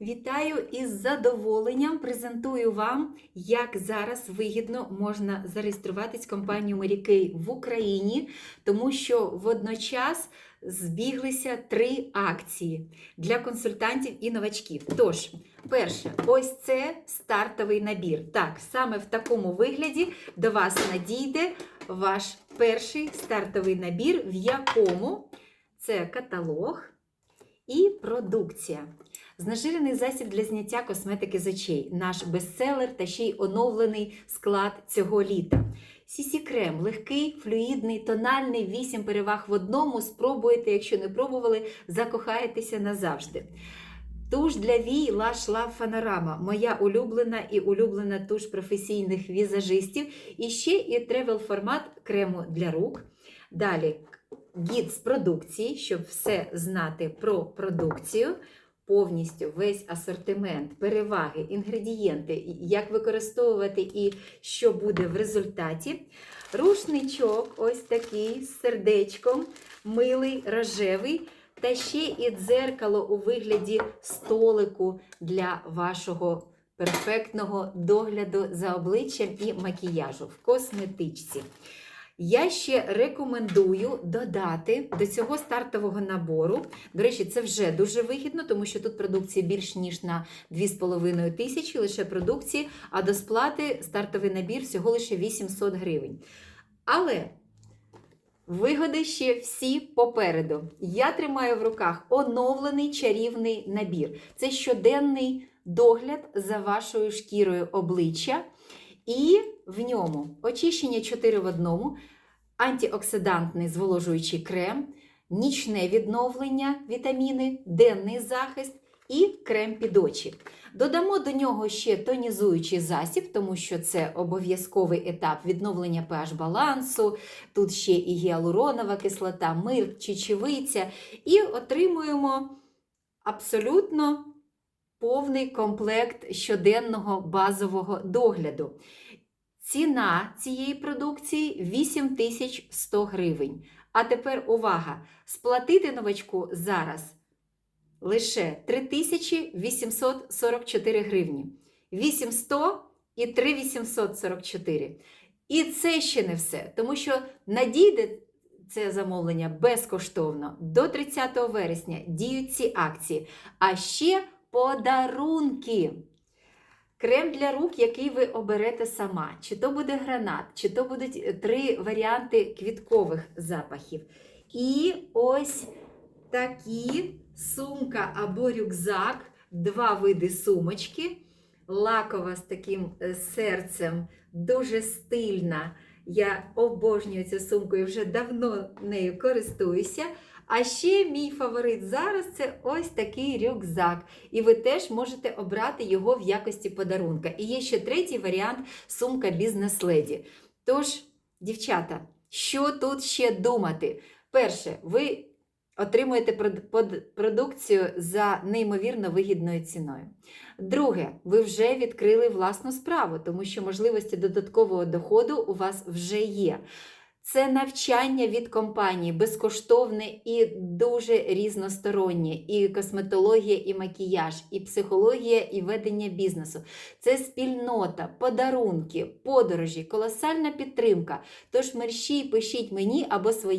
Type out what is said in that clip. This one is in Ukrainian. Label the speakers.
Speaker 1: Вітаю із задоволенням. Презентую вам, як зараз вигідно можна зареєструватись в компанію Морікей в Україні, тому що водночас збіглися три акції для консультантів і новачків. Тож, перше, ось це стартовий набір. Так, саме в такому вигляді до вас надійде ваш перший стартовий набір, в якому це каталог і продукція. Знежирений засіб для зняття косметики з очей, наш бестселер та ще й оновлений склад цього літа. Сісі крем легкий, флюїдний, тональний, 8 переваг в одному. Спробуєте, якщо не пробували, закохаєтеся назавжди. Туш для вій Lush Love Panorama. Моя улюблена і улюблена туш професійних візажистів. І ще і тревел формат крему для рук. Далі гід з продукції, щоб все знати про продукцію. Повністю весь асортимент, переваги, інгредієнти, як використовувати і що буде в результаті. Рушничок, ось такий з сердечком, милий, рожевий, та ще і дзеркало у вигляді столику для вашого перфектного догляду за обличчям і макіяжу в косметичці. Я ще рекомендую додати до цього стартового набору. До речі, це вже дуже вигідно, тому що тут продукції більш ніж на 2,5 тисячі лише продукції, а до сплати стартовий набір всього лише 800 гривень. Але вигоди ще всі попереду. Я тримаю в руках оновлений чарівний набір. Це щоденний догляд за вашою шкірою обличчя. І в ньому очищення 4 в одному, антиоксидантний зволожуючий крем, нічне відновлення, вітаміни, денний захист і крем під очі. Додамо до нього ще тонізуючий засіб, тому що це обов'язковий етап відновлення pH балансу. Тут ще і гіалуронова кислота, мир, чечевиця. І отримуємо абсолютно повний комплект щоденного базового догляду. Ціна цієї продукції 8100 гривень. А тепер увага! Сплатити новачку зараз лише 3844 гривні. 8100 і 3844. І це ще не все, тому що надійде це замовлення безкоштовно. До 30 вересня діють ці акції. А ще подарунки. Крем для рук, який ви оберете сама. Чи то буде гранат, чи то будуть три варіанти квіткових запахів. І ось такі сумка або рюкзак, два види сумочки. Лакова з таким е, серцем, дуже стильна. Я обожнюю цю сумку і вже давно нею користуюся. А ще мій фаворит зараз це ось такий рюкзак. І ви теж можете обрати його в якості подарунка. І є ще третій варіант сумка бізнес-леді. Тож, дівчата, що тут ще думати? Перше, ви отримуєте продукцію за неймовірно вигідною ціною. Друге, ви вже відкрили власну справу, тому що можливості додаткового доходу у вас вже є. Це навчання від компанії безкоштовне і дуже різностороннє. І косметологія, і макіяж, і психологія, і ведення бізнесу. Це спільнота, подарунки, подорожі, колосальна підтримка. Тож мерщій пишіть мені або свої.